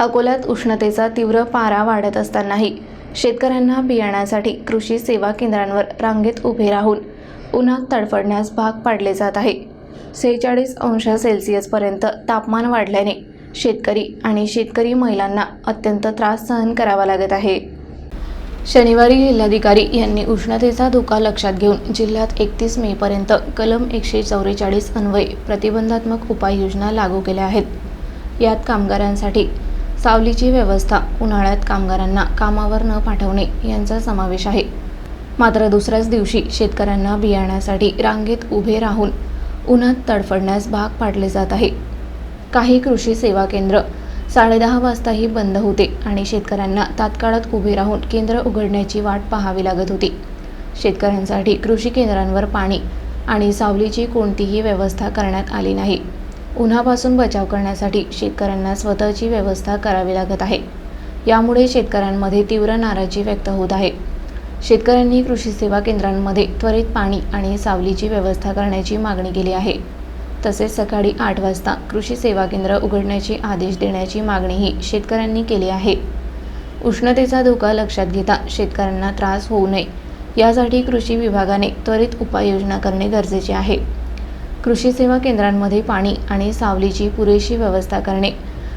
अकोल्यात उष्णतेचा तीव्र पारा वाढत असतानाही शेतकऱ्यांना बियाण्यासाठी कृषी सेवा केंद्रांवर रांगेत उभे राहून उन्हात तडफडण्यास भाग पाडले जात आहे. सेहेचाळीस अंश सेल्सिअसपर्यंत तापमान वाढल्याने शेतकरी आणि शेतकरी महिलांना अत्यंत त्रास सहन करावा लागत आहे. शनिवारी जिल्हाधिकारी यांनी उष्णतेचा धोका लक्षात घेऊन जिल्ह्यात एकतीस मेपर्यंत कलम एकशे चौवेचाळीस अन्वये प्रतिबंधात्मक उपाययोजना लागू केल्या आहेत. यात कामगारांसाठी सावलीची व्यवस्था उन्हाळ्यात कामगारांना कामावर न पाठवणे यांचा समावेश आहे. मात्र दुसऱ्याच दिवशी शेतकऱ्यांना बियाण्यासाठी रांगेत उभे राहून उन्हात तडफडण्यास भाग पाडले जात आहे. काही कृषी सेवा केंद्र साडेदहा वाजताही बंद होते आणि शेतकऱ्यांना तात्काळात उभे राहून केंद्र उघडण्याची वाट पाहावी लागत होती. शेतकऱ्यांसाठी कृषी केंद्रांवर पाणी आणि सावलीची कोणतीही व्यवस्था करण्यात आली नाही. उन्हापासून बचाव करण्यासाठी शेतकऱ्यांना स्वतःची व्यवस्था करावी लागत आहे. यामुळे शेतकऱ्यांमध्ये तीव्र नाराजी व्यक्त होत आहे. शेतकऱ्यांनी कृषी सेवा केंद्रांमध्ये त्वरित पाणी आणि सावलीची व्यवस्था करण्याची मागणी केली आहे. तसेच सकाळी आठ वाजता कृषी सेवा केंद्र उघडण्याचे आदेश देण्याची मागणीही शेतकऱ्यांनी केली आहे. उष्णतेचा धोका लक्षात घेता शेतकऱ्यांना त्रास होऊ नये. यासाठी कृषी विभागाने त्वरित उपाययोजना करणे गरजेचे आहे. कृषी सेवा केंद्रांमध्ये पाणी आणि सावलीची पुरेशी व्यवस्था करणे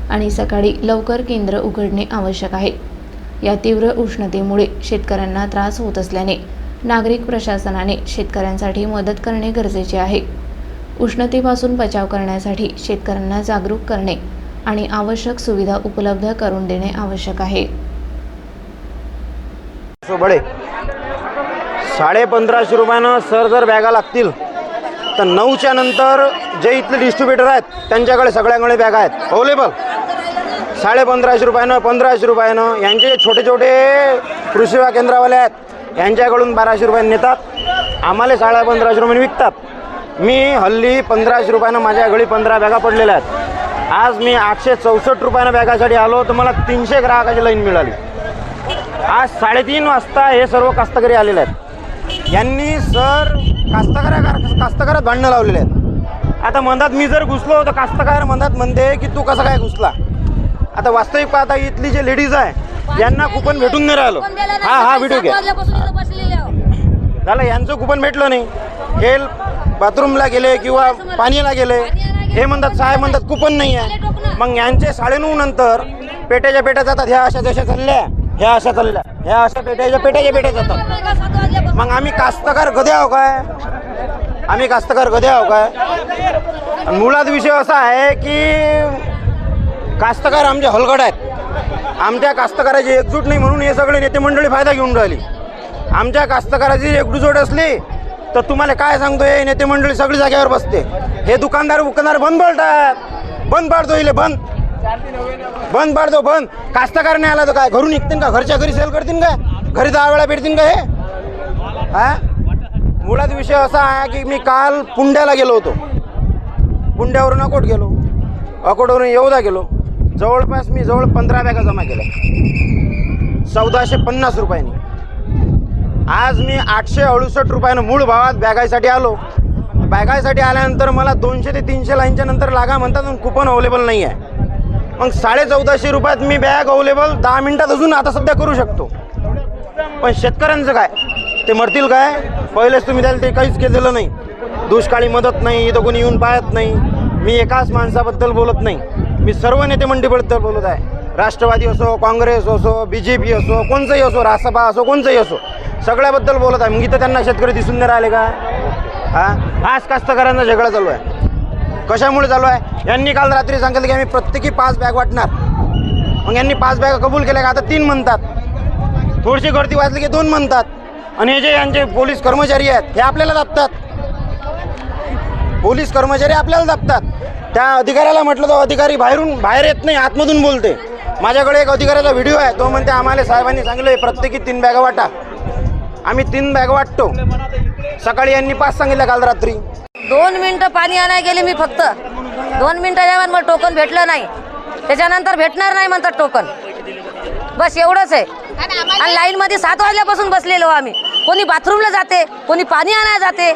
आणि सकाळी लवकर केंद्र उघडणे आवश्यक आहे. या तीव्र उष्णतेमुळे शेतकऱ्यांना त्रास होत असल्याने नागरिक प्रशासनाने शेतकऱ्यांसाठी मदत करणे गरजेचे आहे. उष्णतेपासून बचाव करण्यासाठी शेतकऱ्यांना जागरूक करणे आणि आवश्यक सुविधा उपलब्ध करून देणे आवश्यक आहे. बडे साडे पंधराशे रुपयानं सर जर बॅगा लागतील तर नऊच्या नंतर जे इथले डिस्ट्रीब्युटर आहेत त्यांच्याकडे सगळ्यांकडे बॅगा आहेत. अवेलेबल साडे पंधराशे रुपयानं पंधराशे रुपयानं. यांचे जे छोटे छोटे कृषी सेवा केंद्रावाले आहेत यांच्याकडून बाराशे रुपयाने नेतात. आम्हाला साडे पंधराशे रुपयाने विकतात. मी हल्ली पंधराशे रुपयानं माझ्या घरी पंधरा बॅगा पडलेल्या आहेत. आज मी आठशे चौसष्ट रुपयानं बॅगासाठी आलो तर मला तीनशे ग्राहकाची लाईन मिळाली. आज साडेतीन वाजता हे सर्व कास्तकरी आलेले आहेत. यांनी सर कास्तकारा कास्तकारात भांडणं लावलेले आहेत. आता मधात मी जर घुसलो तर कास्तकार मधात म्हणते की तू कसा काय घुसला? आता वास्तविक पाहता इथली जे लेडीज आहे यांना कुपन भेटून नाही राहिलं. हा हा व्हिडिओ घ्या. झालं यांचं कुपन भेटलं नाही. हे बाथरूमला गेले किंवा पाणीला गेले हे म्हणतात साहेब म्हणतात कुपन नाही. आहे मग यांचे साडेनऊ नंतर पेट्याच्या पेट्या जातात ह्या अशा जशा चालल्या ह्या अशा चालल्या ह्या अशा पेट्याच्या पेट्याच्या पेट्या जातात मग आम्ही कास्तकार गधे आहो काय? आम्ही कास्तकार गधे आहो काय? मुळात विषय असा आहे की कास्तकार आमचे हलगड आहेत. आमच्या कास्तकाराची एकजूट नाही म्हणून हे सगळे नेते मंडळी फायदा घेऊन राहिली. आमच्या कास्तकाराची एकजूट असली तर तुम्हाला काय सांगतो हे नेते मंडळी सगळी जागेवर बसते. हे दुकानदार दुकानदार बंद पडतात बंद पाडतो इले बंद. बंद पाडतो बंद. कास्तकार नाही आला तर काय? घरून निघतील का? घरच्या घरी सेल करतील का? घरी दहा वेळा भेटतील का हे? हा? मुळात विषय असा आहे की मी काल पुंड्याला गेलो होतो. पुंड्यावरून अकोट गेलो. अकोटवरून येऊदा गेलो. जवळपास मी जवळ पंधरा बॅगा जमा केल्या. चौदाशे पन्नास रुपयांनी. आज मी आठशे अडुसष्ट रुपयानं मूळ भावात बॅगायसाठी आलो. बॅगायसाठी आल्यानंतर मला दोनशे ते तीनशे लाईनच्या नंतर लागा म्हणतात पण कुपन अवेलेबल नाही आहे मग साडे चौदाशे रुपयात मी बॅग अवेलेबल दहा मिनटात अजून आता सध्या करू शकतो. पण शेतकऱ्यांचं काय? ते मरतील काय? पहिलेच तुम्ही त्याला ते काहीच केलेलं नाही. दुष्काळी मदत नाही इथं कोणी येऊन पाहत नाही. मी एकाच माणसाबद्दल बोलत नाही. मी सर्व नेते मंडळीबद्दल बोलत आहे. राष्ट्रवादी असो काँग्रेस असो बी जे पी असो कोणचंही असो रासपा असो कोणचंही असो सगळ्याबद्दल बोलत आहे. मग इथं त्यांना शेतकरी दिसून नाही राहिले का? हां? आज कास्तकारांचा झगडा चालू आहे. कशामुळे चालू आहे? यांनी काल रात्री सांगितलं की आम्ही प्रत्येकी पाच बॅग वाटणार. मग यांनी पाच बॅग कबूल केल्या का? आता तीन म्हणतात. थोडीशी गर्दी वाचली की दोन म्हणतात. आणि हे जे यांचे पोलीस कर्मचारी आहेत हे आपल्याला दाबतात पोलीस कर्मचारी आपल्याला दाबतात त्या अधिकाऱ्याला म्हटलं तो अधिकारी बाहेरून बाहेर येत नाही आतमधून बोलते. माझ्याकडे एक अधिकाऱ्याचा व्हिडिओ आहे तो म्हणते आम्हाला साहेबांनी सांगितलं प्रत्येकी तीन बॅगा वाटा. आम्ही तीन बॅग वाटतो. सकाळी यांनी पाच सांगितलं काल रात्री. दोन मिनिटं पाणी आणायला गेले मी फक्त. दोन मिनिटं जेव्हा मला टोकन भेटलं नाही. त्याच्यानंतर भेटणार नाही म्हणतात टोकन. बस एवढंच आहे. आणि लाईन मध्ये सात वाजल्यापासून बसलेलो आम्ही. कोणी बाथरूमला जाते कोणी पाणी आणायला जाते.